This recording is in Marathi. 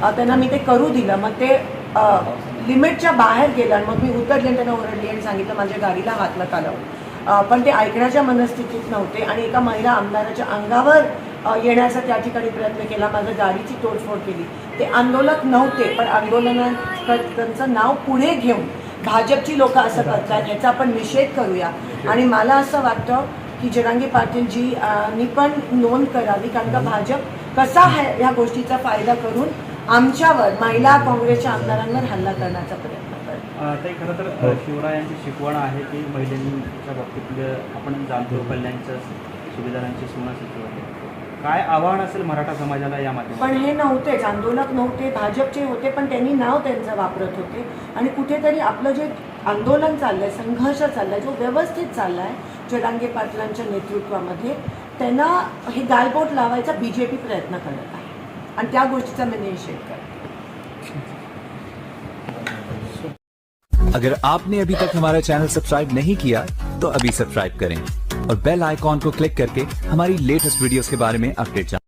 त्यांना मी ते करू दिलं. मग ते लिमिटच्या बाहेर गेलं आणि मग मी उतरले आणि त्यांना ओरडली आणि सांगितलं माझ्या गाडीला हात नका पण ते ऐकण्याच्या मनस्थितीत नव्हते आणि एका महिला आमदाराच्या अंगावर येण्याचा त्या ठिकाणी प्रयत्न केला. माझ्या गाडीची तोडफोड केली. ते आंदोलक नव्हते पण आंदोलना त्यांचं नाव पुढे घेऊन भाजपची लोक असं करतात ह्याचा आपण निषेध करूया. आणि मला असं वाटतं की जनांगी पाटीलजी नी पण नोंद करावी कारण का भाजप कसा ह्या गोष्टीचा फायदा करून आमच्यावर महिला काँग्रेसच्या आमदारांवर हल्ला करण्याचा प्रयत्न ते खरं तर अ, शिवरायांची शिकवण आहे की महिलांच्या बाबतीत आपण जाणतो कल्याणच्या सुविधांची सुनासिद्ध आहे काय आव्हान असेल मराठा समाजाला या माध्यमातून? पण हे नव्हतेच आंदोलक नव्हते भाजपचे होते पण त्यांनी नाव त्यांचं वापरत होते. आणि कुठेतरी आपलं जे आंदोलन चाललंय संघर्ष चाललाय जो व्यवस्थित चाललाय जरांगे पाटलांच्या नेतृत्वामध्ये त्यांना हे गालबोट लावायचा बी जे पी प्रयत्न करत आहे. आणि त्या गोष्टीचा मी निषेध करते. अगर आपने अभी तक हमारा चैनल सब्सक्राइब नहीं किया तो अभी सब्सक्राइब करें और बेल आइकॉन को क्लिक करके हमारी लेटेस्ट वीडियोस के बारे में अपडेट